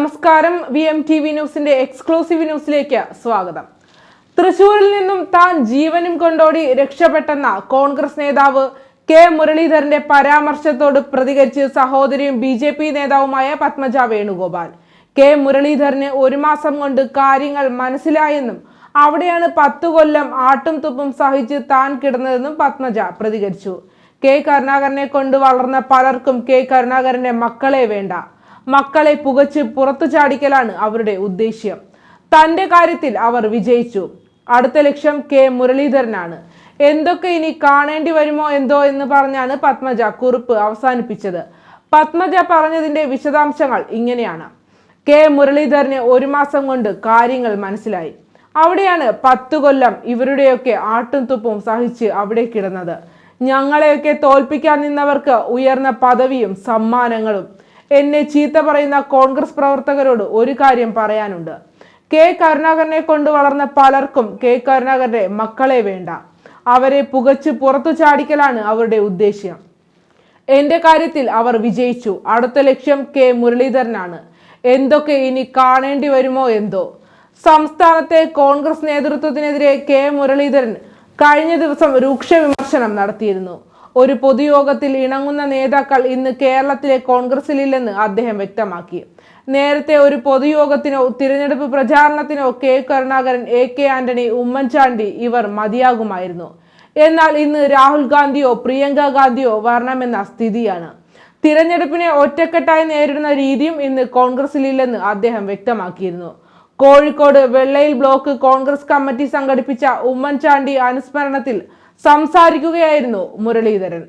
നമസ്കാരം. V M T V ന്യൂസിന്റെ exclusive ന്യൂസിലേക്ക് സ്വാഗതം. തൃശൂരിൽ നിന്നും താൻ ജീവനും കൊണ്ടോടി രക്ഷപ്പെട്ടെന്ന കോൺഗ്രസ് നേതാവ് കെ മുരളീധരന്റെ പരാമർശത്തോട് പ്രതികരിച്ച് സഹോദരിയും ബി ജെ പി നേതാവുമായ പത്മജ വേണുഗോപാൽ. കെ മുരളീധരന് ഒരു മാസം കൊണ്ട് കാര്യങ്ങൾ മനസ്സിലായെന്നും അവിടെയാണ് പത്തു കൊല്ലം ആട്ടും തുപ്പും സഹിച്ച് താൻ കിടന്നതെന്നും പത്മജ പ്രതികരിച്ചു. കെ കരുണാകരനെ കൊണ്ട് വളർന്ന പലർക്കും കെ കരുണാകരന്റെ മക്കളെ വേണ്ട. മക്കളെ പുകച്ച് പുറത്തു ചാടിക്കലാണ് അവരുടെ ഉദ്ദേശ്യം. തന്റെ കാര്യത്തിൽ അവർ വിജയിച്ചു. അടുത്ത ലക്ഷ്യം കെ മുരളീധരനാണ്. എന്തൊക്കെ ഇനി കാണേണ്ടി വരുമോ എന്തോ എന്ന് പറഞ്ഞാണ് പത്മജ കുറിപ്പ് അവസാനിപ്പിച്ചത്. പത്മജ പറഞ്ഞതിന്റെ വിശദാംശങ്ങൾ ഇങ്ങനെയാണ്. കെ മുരളീധരന് ഒരു മാസം കൊണ്ട് കാര്യങ്ങൾ മനസ്സിലായി. അവിടെയാണ് പത്തു കൊല്ലം ഇവരുടെയൊക്കെ ആട്ടും തുപ്പും സഹിച്ച് അവിടെ കിടന്നത്. ഞങ്ങളെയൊക്കെ തോൽപ്പിക്കാൻ നിന്നവർക്ക് ഉയർന്ന പദവിയും സമ്മാനങ്ങളും എന്നെ ചീത്ത പറയുന്ന കോൺഗ്രസ് പ്രവർത്തകരോട് ഒരു കാര്യം പറയാനുണ്ട്. കെ കരുണാകരനെ കൊണ്ട് വളർന്ന പലർക്കും കെ കരുണാകരന്റെ മക്കളെ വേണ്ട. അവരെ പുകച്ച് പുറത്തു ചാടിക്കലാണ് അവരുടെ ഉദ്ദേശ്യം. എന്റെ കാര്യത്തിൽ അവർ വിജയിച്ചു. അടുത്ത ലക്ഷ്യം കെ മുരളീധരനാണ്. എന്തൊക്കെ ഇനി കാണേണ്ടി വരുമോ എന്തോ. സംസ്ഥാനത്തെ കോൺഗ്രസ് നേതൃത്വത്തിനെതിരെ കെ മുരളീധരൻ കഴിഞ്ഞ ദിവസം രൂക്ഷ വിമർശനം നടത്തിയിരുന്നു. ഒരു പൊതുയോഗത്തിൽ ഇണങ്ങുന്ന നേതാക്കൾ ഇന്ന് കേരളത്തിലെ കോൺഗ്രസിലില്ലെന്ന് അദ്ദേഹം വ്യക്തമാക്കി. നേരത്തെ ഒരു പൊതുയോഗത്തിനോ തിരഞ്ഞെടുപ്പ് പ്രചാരണത്തിനോ K Karunakaran A K Antony Oommen Chandy ഇവർ മതിയാകുമായിരുന്നു. എന്നാൽ ഇന്ന് രാഹുൽ ഗാന്ധിയോ പ്രിയങ്ക ഗാന്ധിയോ വരണമെന്ന സ്ഥിതിയാണ്. തിരഞ്ഞെടുപ്പിനെ ഒറ്റക്കെട്ടായി നേരിടുന്ന രീതിയും ഇന്ന് കോൺഗ്രസിലില്ലെന്ന് അദ്ദേഹം വ്യക്തമാക്കിയിരുന്നു. കോഴിക്കോട് വെള്ളയിൽ ബ്ലോക്ക് കോൺഗ്രസ് കമ്മിറ്റി സംഘടിപ്പിച്ച ഉമ്മൻചാണ്ടി അനുസ്മരണത്തിൽ സംസാരിക്കുകയായിരുന്നു മുരളീധരൻ.